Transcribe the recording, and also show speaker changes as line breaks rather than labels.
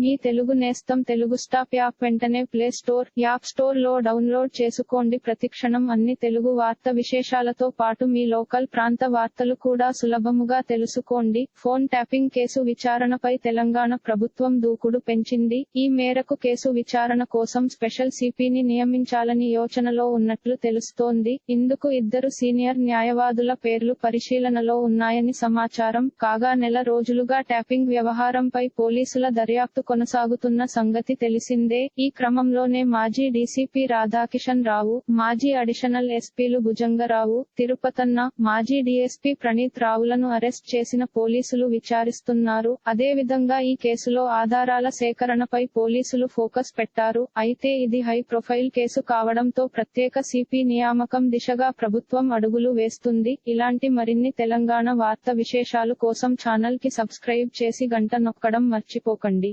మీ తెలుగు నేస్తం Telugu stop app వెంటనే play store app స్టోర్లో డౌన్లోడ్ చేసుకోండి. ప్రతిక్షణం అన్ని తెలుగు వార్త విశేషాలతో పాటు మీ లోకల్ ప్రాంత వార్తలు కూడా సులభముగా తెలుసుకోండి. ఫోన్ ట్యాపింగ్ కేసు విచారణపై తెలంగాణ ప్రభుత్వం దూకుడు పెంచింది. ఈ మేరకు కేసు విచారణ కోసం స్పెషల్ సిపిని నియమించాలని యోచనలో ఉన్నట్లు తెలుస్తోంది. ఇందుకు ఇద్దరు సీనియర్ న్యాయవాదుల పేర్లు పరిశీలనలో ఉన్నాయని సమాచారం. కాగా నెల రోజులుగా ట్యాపింగ్ వ్యవహారంపై పోలీసుల దర్యాప్తు కొనసాగుతున్న సంగతి తెలిసిందే. ఈ క్రమంలోనే మాజీ డీసీపీ రాధాకిషన్ రావు మాజీ అడిషనల్ ఎస్పీలు భుజంగరావు తిరుపతన్న మాజీ డీఎస్పీ ప్రణీత్ రావులను అరెస్ట్ చేసిన పోలీసులు విచారిస్తున్నారు. అదేవిధంగా ఈ కేసులో ఆధారాల సేకరణపై పోలీసులు ఫోకస్ పెట్టారు. అయితే ఇది హై ప్రొఫైల్ కేసు కావడంతో ప్రత్యేక సిపి నియామకం దిశగా ప్రభుత్వం అడుగులు వేస్తుంది. ఇలాంటి మరిన్ని తెలంగాణ వార్త విశేషాలు కోసం ఛానల్కి సబ్స్క్రైబ్ చేసి గంట నొక్కడం మర్చిపోకండి.